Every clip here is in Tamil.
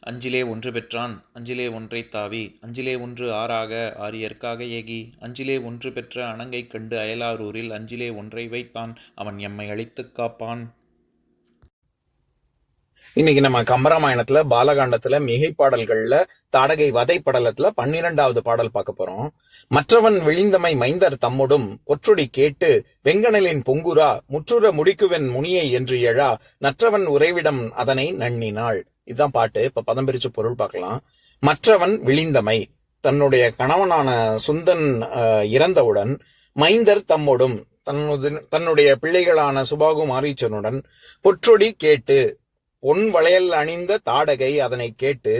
அஞ்சிலே ஒன்று பெற்றான் அஞ்சிலே ஒன்றை தாவி அஞ்சிலே ஒன்று ஆறாக ஆரியற்காக ஏகி அஞ்சிலே ஒன்று பெற்ற அணங்கை கண்டு அயலாரூரில் அஞ்சிலே ஒன்றை வைத்தான் அவன் எம்மை அழித்துக் காப்பான். இன்னைக்கு நம்ம கம்பராமாயணத்துல பாலகாண்டத்துல மிகை பாடல்கள்ல தாடகை வதை படலத்துல பன்னிரெண்டாவது பாடல் பார்க்க போறோம். மற்றவன் விழிந்தமை மைந்தர் தம்முடும் ஒற்றொடி கேட்டு வெங்கனலின் பொங்குரா முற்றுற முடிக்குவன் முனியை என்று எழா நற்றவன் உறைவிடம் அதனை நன்னினாள் இதுதான் பாட்டு. இப்ப பதம் பிரிச்சு பொருள் பார்க்கலாம். மற்றவன் விழிந்தமை. தன்னுடைய கணவனான சுந்தன் இறந்தவுடன் மைந்தர் தம்மோடும் தன்னது தன்னுடைய பிள்ளைகளான சுபாகு மாரீச்சனுடன் பொற்றொடி கேட்டு பொன் வளையல் அணிந்த தாடகை அதனை கேட்டு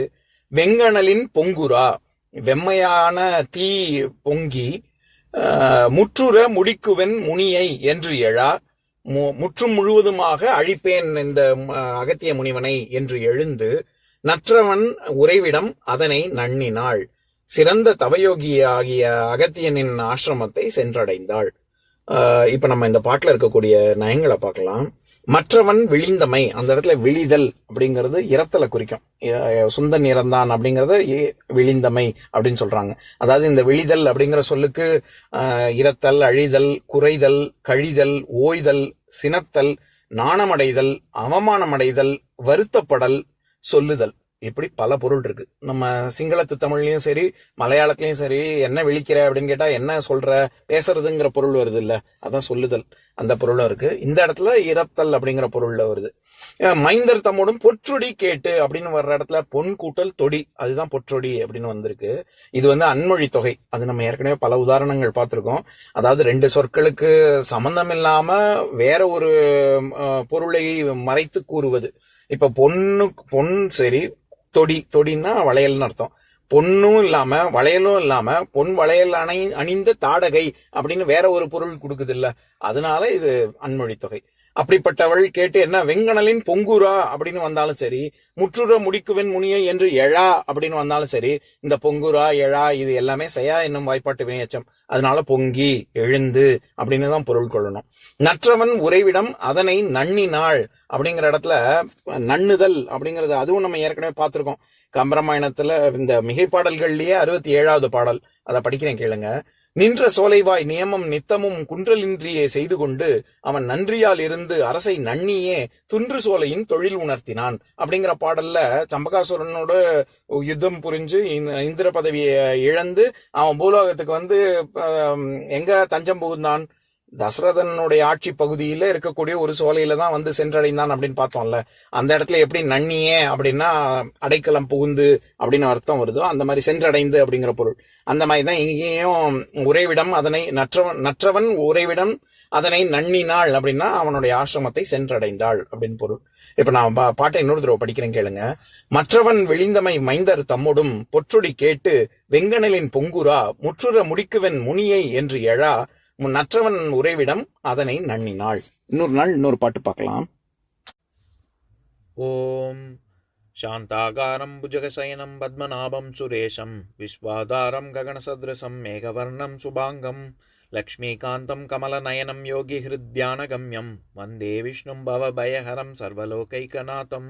வெங்கணலின் பொங்குரா வெம்மையான தீ பொங்கி முற்றுற முடிக்குவன் முனியை என்று எழா. முற்றும் முழுவதுமாக அழிப்பேன் இந்த அகத்திய முனிவனை என்று எழுந்து நற்றவன் உறைவிடம் அதனை நண்ணினாள். சிறந்த தவயோகி ஆகிய அகத்தியனின் ஆசிரமத்தை சென்றடைந்தாள். ஆஹ், இப்ப நம்ம இந்த பாட்டுல இருக்கக்கூடிய நயங்களை பார்க்கலாம். மற்றவன் விழிந்தமை அந்த இடத்துல விழிதல் அப்படிங்கிறது இரத்தலை குறிக்கும். சுந்தன் இறந்தான் அப்படிங்கறத ஏ- விழிந்தமை அப்படின்னு சொல்றாங்க. அதாவது இந்த விழிதல் அப்படிங்கிற சொல்லுக்கு இரத்தல் அழிதல் குறைதல் கழிதல் ஓய்தல் சினத்தல் நாணமடைதல் அவமானமடைதல் வருத்தப்படல் சொல்லுதல். இப்படி பல பொருள் இருக்கு. நம்ம சிங்களத்து தமிழ்லயும் சரி மலையாளத்திலயும் சரி என்ன விழிக்கிற அப்படின்னு கேட்டா என்ன சொல்ற பேசுறதுங்கிற பொருள் வருது இல்ல. அதான் சொல்லுதல். அந்த பொருளும் இருக்கு. இந்த இடத்துல இரத்தல் அப்படிங்கிற பொருள்ல வருது. மைந்தர் தம்மோடும் பொற்றொடி கேட்டு அப்படின்னு வர்ற இடத்துல பொன் கூட்டல் தொடி அதுதான் பொற்றொடி அப்படின்னு வந்திருக்கு. இது வந்து அன்மொழி தொகை. அது நம்ம ஏற்கனவே பல உதாரணங்கள் பார்த்திருக்கோம். அதாவது ரெண்டு சொற்களுக்கு சம்பந்தம் இல்லாம வேற ஒரு பொருளை மறைத்து கூறுவது. இப்ப பொண்ணு பொன் சரி தொடி தொடின்னா வளையல்னு அர்த்தம். பொண்ணும் இல்லாம வளையலும் இல்லாம பொன் வளையல் அணை அணிந்த தாடகை அப்படின்னு வேற ஒரு பொருள் கொடுக்குது இல்ல அதனால இது அன்மொழி தொகை அப்படிப்பட்டவள் கேட்டு என்ன வெங்கடலின் பொங்குரா அப்படின்னு வந்தாலும் சரி முற்றுற முடிக்குவன் முனியை என்று எழா? அப்படின்னு வந்தாலும் சரி இந்த பொங்குரா எழா இது எல்லாமே செய்யா என்னும் வாய்ப்பாட்டு வினையச்சம். அதனால பொங்கி எழுந்து அப்படின்னு தான் பொருள் கொள்ளணும். நற்றவன் உறைவிடம் அதனை நன்னினாள் அப்படிங்கிற இடத்துல நன்னுதல் அப்படிங்கறது அதுவும் நம்ம ஏற்கனவே பார்த்திருக்கோம். கம்பராமாயணத்துல இந்த மிகை பாடல்கள்லயே அறுபத்தி ஏழாவது பாடல். அதை படிக்கிறேன் கேளுங்க. நின்ற சோலைவாய் நியமம் நித்தமும் குன்றலின்றியே செய்து கொண்டு அவன் நன்றியால் இருந்து அரசை நன்னியே துன்று சோலையின் தொழில் உணர்த்தினான். அப்படிங்கிற பாடல்ல சம்பகாசுரனோட யுத்தம் புரிஞ்சு இந்த- இந்திர பதவியை இழந்து அவன் பூலோகத்துக்கு வந்து எங்க தஞ்சம் புகுந்தான்? தசரதனுடைய ஆட்சி பகுதியில இருக்கக்கூடிய ஒரு சோலையில தான் வந்து சென்றடைந்தான் அப்படின்னு பார்த்தோம்ல. அந்த இடத்துல எப்படி நன்னியே அப்படின்னா அடைக்கலம் புகுந்து அப்படின்னு அர்த்தம் வருதோ அந்த மாதிரி சென்றடைந்து அப்படிங்கிற பொருள். அந்த மாதிரி தான் இங்கேயும் உறைவிடம் அதனை நற்றவன் நற்றவன் உறைவிடம் அதனை நன்னினாள் அப்படின்னா அவனுடைய ஆசிரமத்தை சென்றடைந்தாள் அப்படின்னு பொருள். இப்ப நான் பா- பாட்டை இன்னொரு தடவை படிக்கிறேன் கேளுங்க. மற்றவன் விழிந்தமை மைந்தர் தம்முடும் பொற்றுடி கேட்டு வெங்கனலின் பொங்குரா முற்றுற முடிக்குவன் முனியை என்று எழா நற்றவன் உறைவிடம் அதனை நன்னினாள் இன்னொரு நாள் இன்னொரு பாட்டு பார்க்கலாம். ஓம் சாந்தாகாரம் புஜகசயனம் பத்மநாபம் சுரேஷம் விஸ்வாதாரம் ககனசத்ரசம் மேகவர்ணம் சுபாங்கம் லக்ஷ்மீகாந்தம் கமலநயனம் யோகி ஹிருத்யானகம்யம் வந்தே விஷ்ணும் பவபயஹரம் சர்வலோகைகநாதம்